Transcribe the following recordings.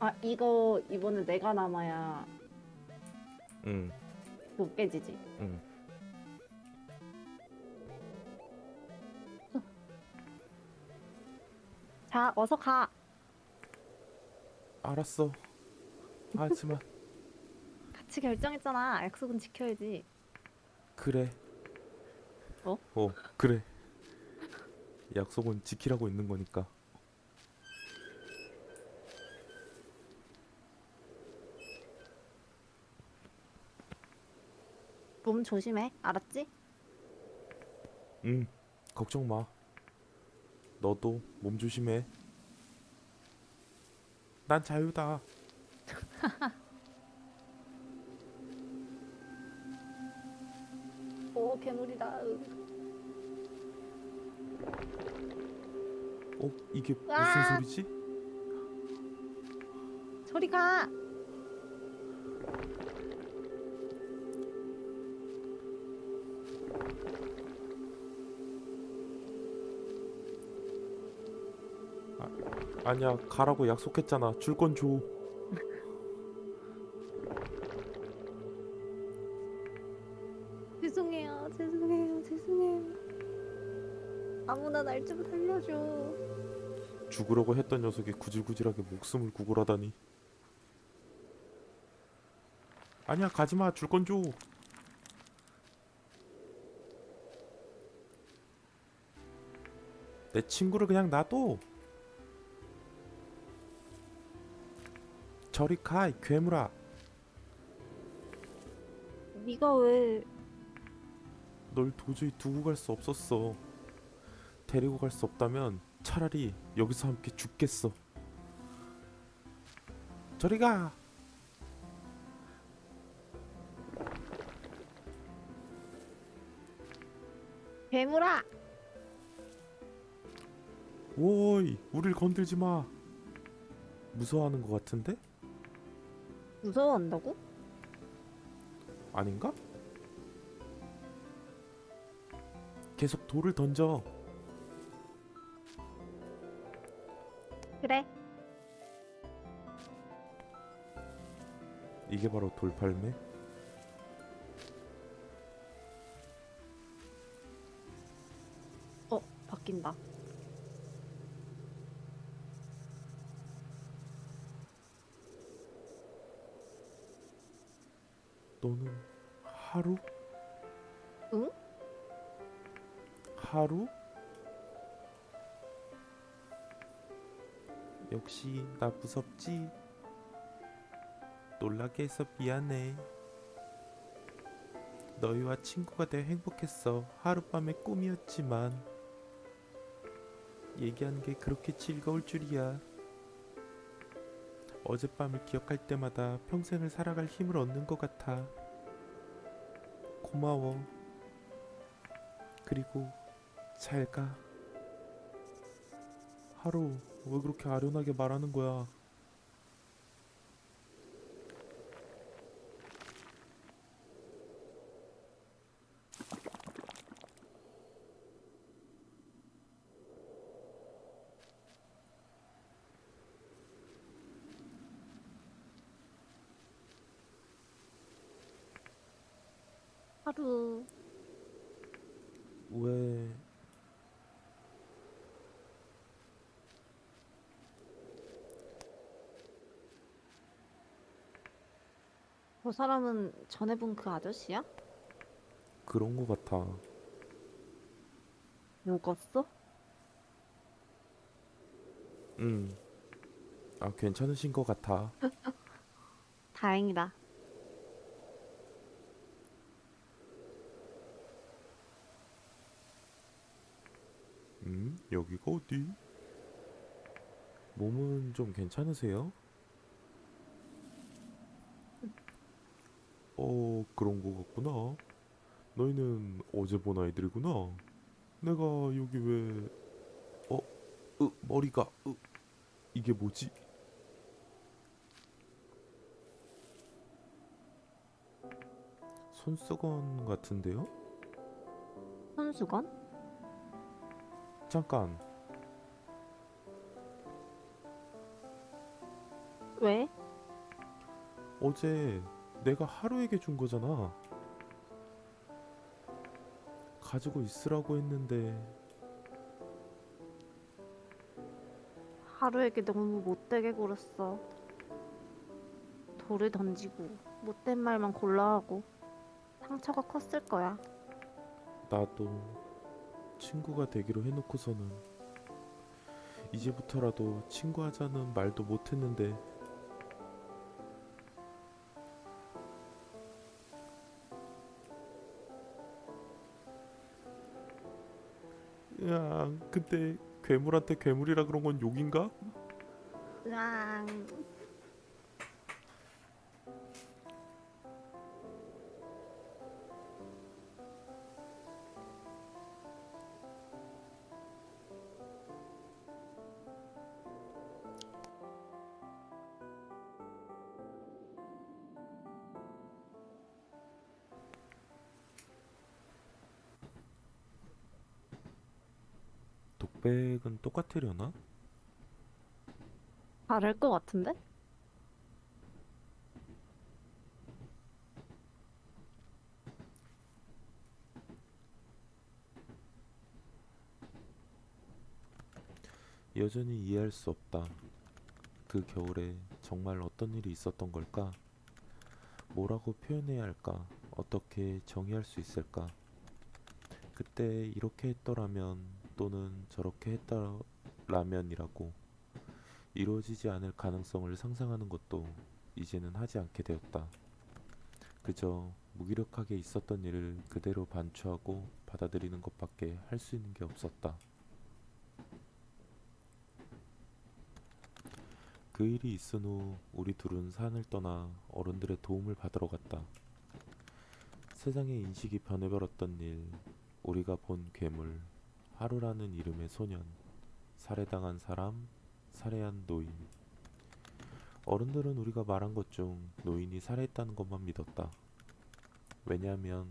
아 이거 이번에 내가 남아야 응, 못 깨지지. 응. 자 어서 가. 알았어. 하지만 같이 결정했잖아. 약속은 지켜야지. 그래. 어? 어, 그래. 약속은 지키라고 있는 거니까. 몸 조심해. 알았지? 응, 걱정 마. 너도 몸 조심해. 난 자유다. 오 괴물이다. 어, 이게 무슨 으아! 소리지? 저리 가. 아니야, 가라고 약속했잖아. 줄 건 줘. 죄송해요. 죄송해요. 죄송해요. 아무나 날 좀 살려줘. 죽으려고 했던 녀석이 구질구질하게 목숨을 구걸하다니. 아니야, 가지마. 줄 건 줘. 내 친구를 그냥 놔둬. 저리 가, 이 괴물아. 네가 왜? 널 도저히 두고 갈 수 없었어. 데리고 갈 수 없다면 차라리 여기서 함께 죽겠어. 저리 가. 괴물아. 오이, 우릴 건들지 마. 무서워하는 것 같은데? 무서워한다고? 아닌가? 계속 돌을 던져. 그래. 이게 바로 돌팔매? 역시 나 무섭지? 놀라게 해서 미안해. 너희와 친구가 되어 행복했어. 하룻밤의 꿈이었지만 얘기하는 게 그렇게 즐거울 줄이야. 어젯밤을 기억할 때마다 평생을 살아갈 힘을 얻는 것 같아. 고마워. 그리고 잘 가. 하루 왜 그렇게 아련하게 말하는 거야? 하루. 왜 저 사람은 전에 본 그 아저씨야? 그런 거 같아? 욕었어? 응. 아 괜찮으신 것 같아. 다행이다. 음 여기가 어디? 몸은 좀 괜찮으세요? 어 그런 거 같구나. 너희는 어제 본 아이들이구나. 내가 여기 왜? 어, 으, 머리가, 으, 이게 뭐지? 손수건 같은데요? 손수건? 잠깐. 왜? 어제 내가 하루에게 준 거잖아. 가지고 있으라고 했는데 하루에게 너무 못되게 굴었어. 돌을 던지고 못된 말만 골라 하고 상처가 컸을 거야. 나도 친구가 되기로 해놓고서는 이제부터라도 친구하자는 말도 못했는데 야 근데 괴물한테 괴물이라 그런 건 욕인가? 으앙. 독백은 똑같으려나? 다를 것 같은데? 여전히 이해할 수 없다. 그 겨울에 정말 어떤 일이 있었던 걸까? 뭐라고 표현해야 할까? 어떻게 정의할 수 있을까? 그때 이렇게 했더라면 또는 저렇게 했더라면이라고 이루어지지 않을 가능성을 상상하는 것도 이제는 하지 않게 되었다. 그저 무기력하게 있었던 일을 그대로 반추하고 받아들이는 것밖에 할 수 있는 게 없었다. 그 일이 있은 후 우리 둘은 산을 떠나 어른들의 도움을 받으러 갔다. 세상의 인식이 변해버렸던 일, 우리가 본 괴물, 하루라는 이름의 소년, 살해당한 사람, 살해한 노인. 어른들은 우리가 말한 것 중 노인이 살해했다는 것만 믿었다. 왜냐하면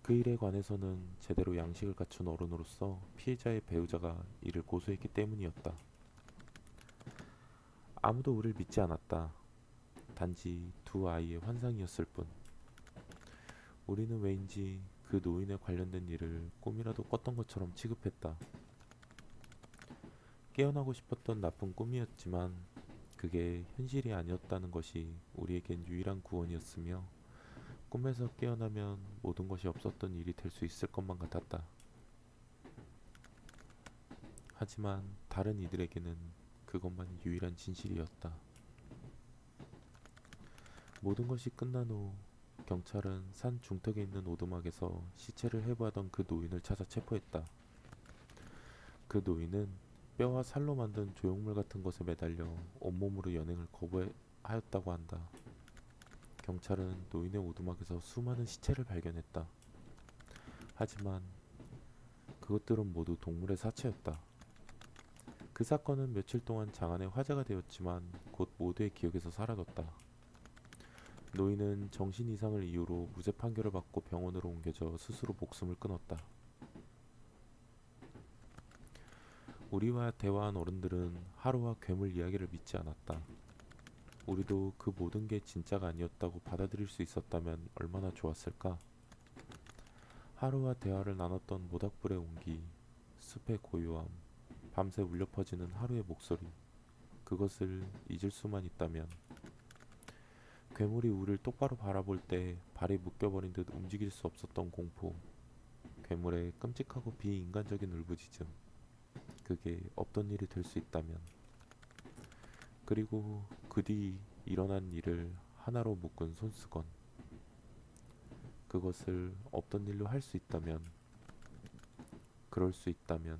그 일에 관해서는 제대로 양식을 갖춘 어른으로서 피해자의 배우자가 이를 고소했기 때문이었다. 아무도 우리를 믿지 않았다. 단지 두 아이의 환상이었을 뿐. 우리는 왜인지 그 노인에 관련된 일을 꿈이라도 꿨던 것처럼 취급했다. 깨어나고 싶었던 나쁜 꿈이었지만 그게 현실이 아니었다는 것이 우리에겐 유일한 구원이었으며 꿈에서 깨어나면 모든 것이 없었던 일이 될 수 있을 것만 같았다. 하지만 다른 이들에게는 그것만이 유일한 진실이었다. 모든 것이 끝난 후 경찰은 산 중턱에 있는 오두막에서 시체를 해부하던 그 노인을 찾아 체포했다. 그 노인은 뼈와 살로 만든 조형물 같은 것에 매달려 온몸으로 연행을 거부하였다고 한다. 경찰은 노인의 오두막에서 수많은 시체를 발견했다. 하지만 그것들은 모두 동물의 사체였다. 그 사건은 며칠 동안 장안의 화제가 되었지만 곧 모두의 기억에서 사라졌다. 노인은 정신 이상을 이유로 무죄 판결을 받고 병원으로 옮겨져 스스로 목숨을 끊었다. 우리와 대화한 어른들은 하루와 괴물 이야기를 믿지 않았다. 우리도 그 모든 게 진짜가 아니었다고 받아들일 수 있었다면 얼마나 좋았을까? 하루와 대화를 나눴던 모닥불의 온기, 숲의 고요함, 밤새 울려 퍼지는 하루의 목소리, 그것을 잊을 수만 있다면 괴물이 우리를 똑바로 바라볼 때 발이 묶여버린 듯 움직일 수 없었던 공포, 괴물의 끔찍하고 비인간적인 울부짖음, 그게 없던 일이 될 수 있다면, 그리고 그 뒤 일어난 일을 하나로 묶은 손수건, 그것을 없던 일로 할 수 있다면, 그럴 수 있다면,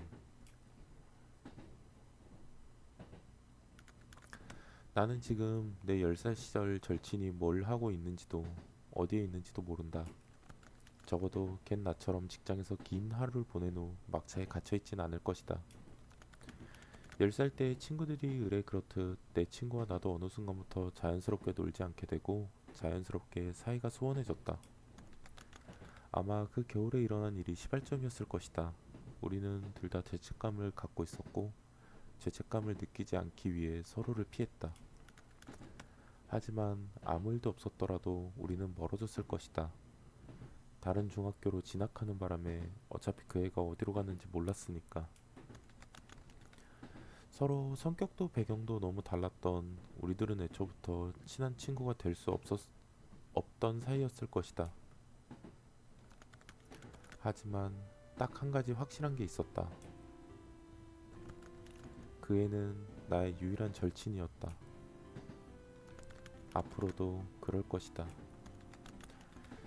나는 지금 내 10살 시절 절친이 뭘 하고 있는지도 어디에 있는지도 모른다. 적어도 걘 나처럼 직장에서 긴 하루를 보낸 후 막차에 갇혀있진 않을 것이다. 10살 때 친구들이 의뢰 그렇듯 내 친구와 나도 어느 순간부터 자연스럽게 놀지 않게 되고 자연스럽게 사이가 소원해졌다. 아마 그 겨울에 일어난 일이 시발점이었을 것이다. 우리는 둘 다 죄책감을 갖고 있었고 죄책감을 느끼지 않기 위해 서로를 피했다. 하지만 아무 일도 없었더라도 우리는 멀어졌을 것이다. 다른 중학교로 진학하는 바람에 어차피 그 애가 어디로 갔는지 몰랐으니까. 서로 성격도 배경도 너무 달랐던 우리들은 애초부터 친한 친구가 될 수 없었, 없던 사이였을 것이다. 하지만 딱 한 가지 확실한 게 있었다. 그 애는 나의 유일한 절친이었다. 앞으로도 그럴 것이다.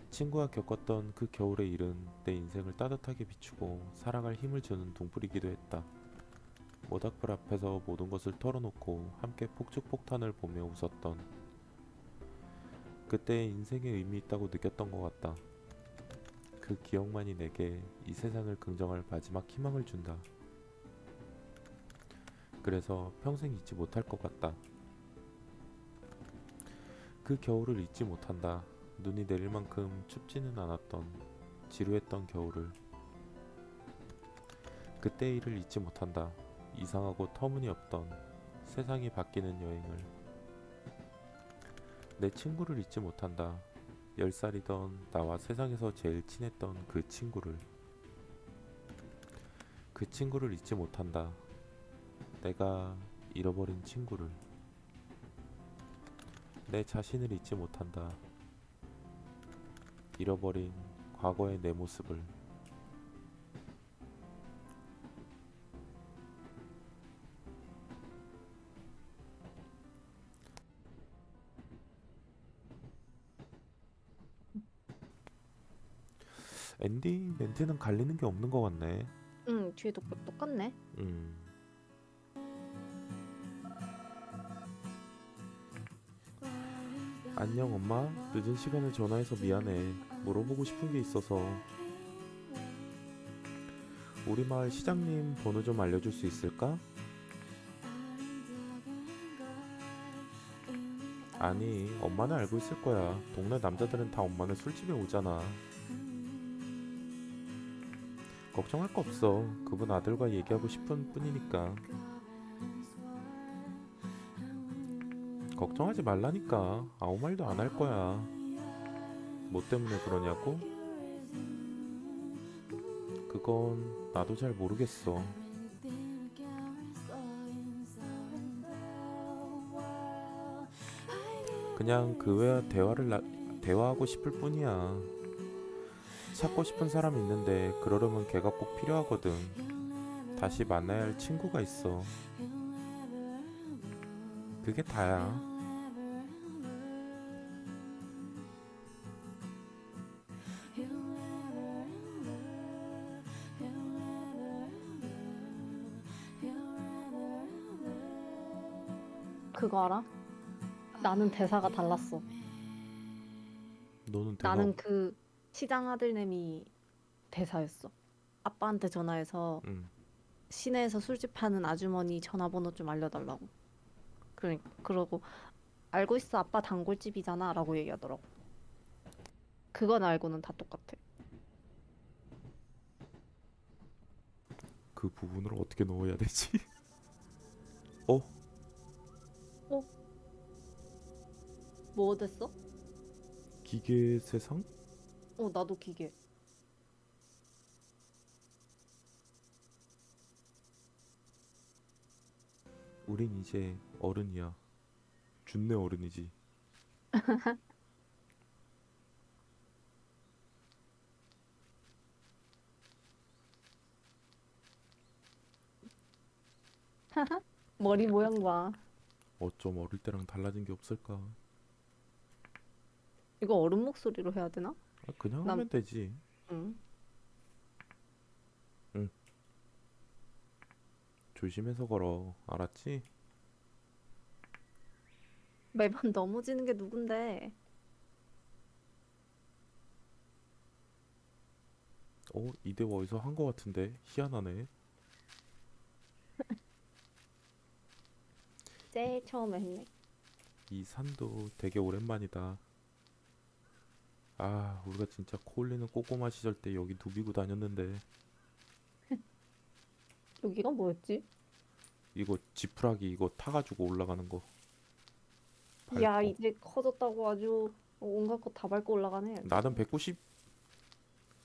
친구와 겪었던 그 겨울의 일은 내 인생을 따뜻하게 비추고 살아갈 힘을 주는 등불이기도 했다. 모닥불 앞에서 모든 것을 털어놓고 함께 폭죽폭탄을 보며 웃었던 그때의 인생에 의미 있다고 느꼈던 것 같다. 그 기억만이 내게 이 세상을 긍정할 마지막 희망을 준다. 그래서 평생 잊지 못할 것 같다. 그 겨울을 잊지 못한다. 눈이 내릴 만큼 춥지는 않았던 지루했던 겨울을. 그때 일을 잊지 못한다. 이상하고 터무니없던 세상이 바뀌는 여행을. 내 친구를 잊지 못한다. 열 살이던 나와 세상에서 제일 친했던 그 친구를. 그 친구를 잊지 못한다. 내가 잃어버린 친구를. 내 자신을 잊지 못한다. 잃어버린 과거의 내 모습을. 엔딩 멘트는 갈리는 게 없는 것 같네. 응, 뒤에도 똑같네. 음. 안녕 엄마. 늦은 시간에 전화해서 미안해. 물어보고 싶은 게 있어서. 우리 마을 시장님 번호 좀 알려줄 수 있을까? 아니 엄마는 알고 있을 거야. 동네 남자들은 다 엄마는 술집에 오잖아. 걱정할 거 없어. 그분 아들과 얘기하고 싶은 뿐이니까 걱정하지 말라니까. 아무 말도 안 할 거야. 뭐 때문에 그러냐고? 그건 나도 잘 모르겠어. 그냥 그 외와 대화를 나, 대화하고 싶을 뿐이야. 찾고 싶은 사람 있는데 그러려면 걔가 꼭 필요하거든. 다시 만나야 할 친구가 있어 그게 다야 그거 알아? 나는 대사가 달랐어. 너는 대화 나는 그 시장 아들내미 대사였어. 아빠한테 전화해서 응. 시내에서 술집 하는 아주머니 전화번호 좀 알려달라고. 그러니까 그러고 알고 있어 아빠 단골집이잖아 라고 얘기하더라고. 그건 알고는 다 똑같아. 그 부분을 어떻게 넣어야 되지? 어? 뭐 됐어? 기계 세상? 어 나도 기계. 우린 이제 어른이야. 준내 어른이지. 머리 모양 봐. 어쩜 어릴 때랑 달라진 게 없을까? 이거 어른 목소리로 해야 되나? 아, 그냥 남- 하면 되지. 응. 조심해서 걸어. 알았지? 매번 넘어지는 게 누군데? 어? 이대 어디서 한 거 같은데? 희한하네. 제일 처음에 했네. 이 산도 되게 오랜만이다. 아, 우리가 진짜 코올리는 꼬꼬마 시절 때 여기 누비고 다녔는데 여기가 뭐였지? 이거 지푸라기 이거 타가지고 올라가는 거. 야 밟고. 이제 커졌다고 아주 온갖 거 다 밟고 올라가네. 나는 190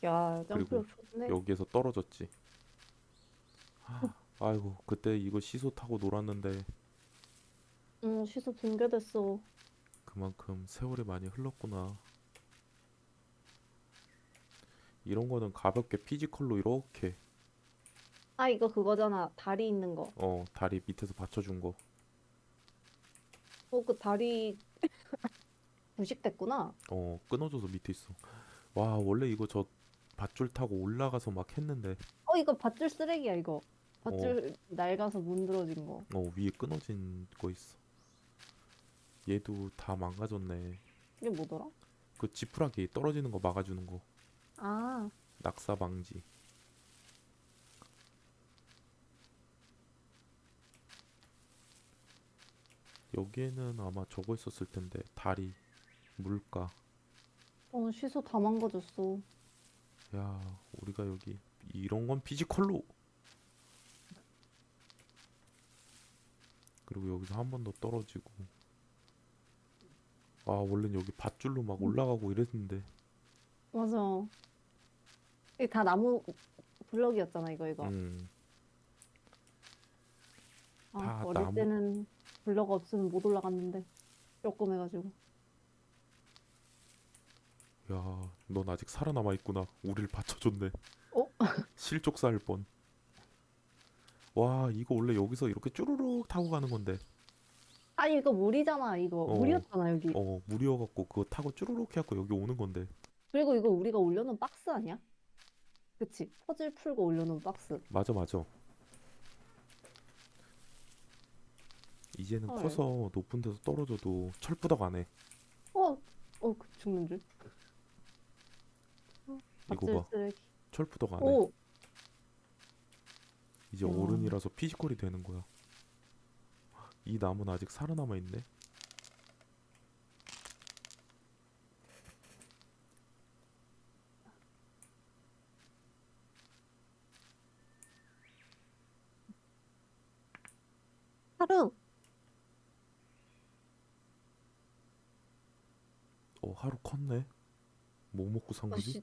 야 점프력 좋네. 여기에서 떨어졌지. 하, 아이고 그때 이거 시소 타고 놀았는데 응 시소 붕괴됐어. 그만큼 세월이 많이 흘렀구나. 이런 거는 가볍게 피지컬로 이렇게 아 이거 그거잖아 다리 있는 거. 어 다리 밑에서 받쳐준 거. 어 그 다리 부식됐구나. 어 끊어져서 밑에 있어. 와 원래 이거 저 밧줄 타고 올라가서 막 했는데 어 이거 밧줄 쓰레기야 이거. 밧줄 낡아서 문드러진 거. 어 위에 끊어진 거 있어. 얘도 다 망가졌네. 이게 뭐더라? 그 지푸라기 떨어지는 거 막아주는 거. 아 낙사 방지. 여기에는 아마 저거 있었을 텐데 다리, 물가. 어 시소 다 망가졌어. 야, 우리가 여기 이런 건 피지컬로. 그리고 여기서 한 번 더 떨어지고. 아, 원래는 여기 밧줄로 막 올라가고 이랬는데. 맞아. 이게 다 나무 블럭이었잖아 이거 이거. 음, 아 다 어릴 나무- 때는 블럭 없으면 못 올라갔는데 조금 해가지고. 야, 넌 아직 살아남아 있구나. 우리를 받쳐줬네. 어? 실족사할 뻔. 와, 이거 원래 여기서 이렇게 쭈루룩 타고 가는 건데. 아니 이거 물이잖아 이거 어. 물이었잖아 여기. 어, 물이어갖고 그거 타고 쭈루룩 해갖고 여기 오는 건데. 그리고 이거 우리가 올려놓은 박스 아니야? 그치? 퍼즐 풀고 올려놓은 박스. 맞아, 맞아. 이제는 헐. 커서 높은 데서 떨어져도 철부덕 안 해. 어, 어, 그 죽는 줄. 어, 이거 봐. 쓰레기. 철부덕 안 해. 오, 이제 야. 어른이라서 피지컬이 되는 거야. 이 나무는 아직 살아남아 있네. 하루. 어, 하루 컸네. 뭐 먹고 산 거지?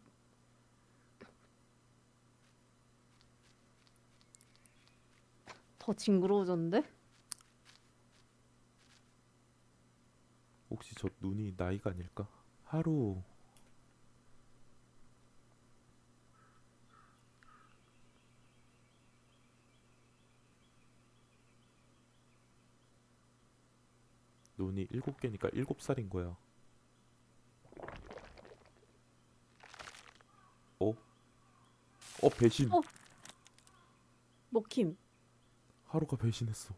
더 징그러워졌는데? 혹시 저 눈이 나이가 아닐까? 하루 눈이 일곱 개니까 일곱 살인 거야. 어? 어 배신. 어. 먹힘. 하루가 배신했어.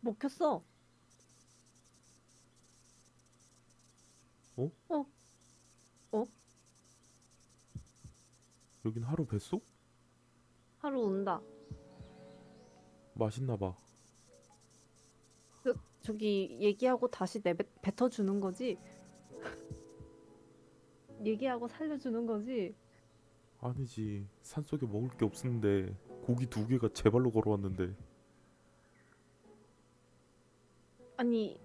먹혔어. 어? 어. 어? 여긴 하루 뱃속? 하루 온다. 맛있나 봐. 그, 저기 얘기하고 다시 내뱉 뱉어 주는 거지? 얘기하고 살려주는 거지? 아니지. 산속에 먹을 게 없는데 고기 두 개가 제 발로 걸어왔는데 아니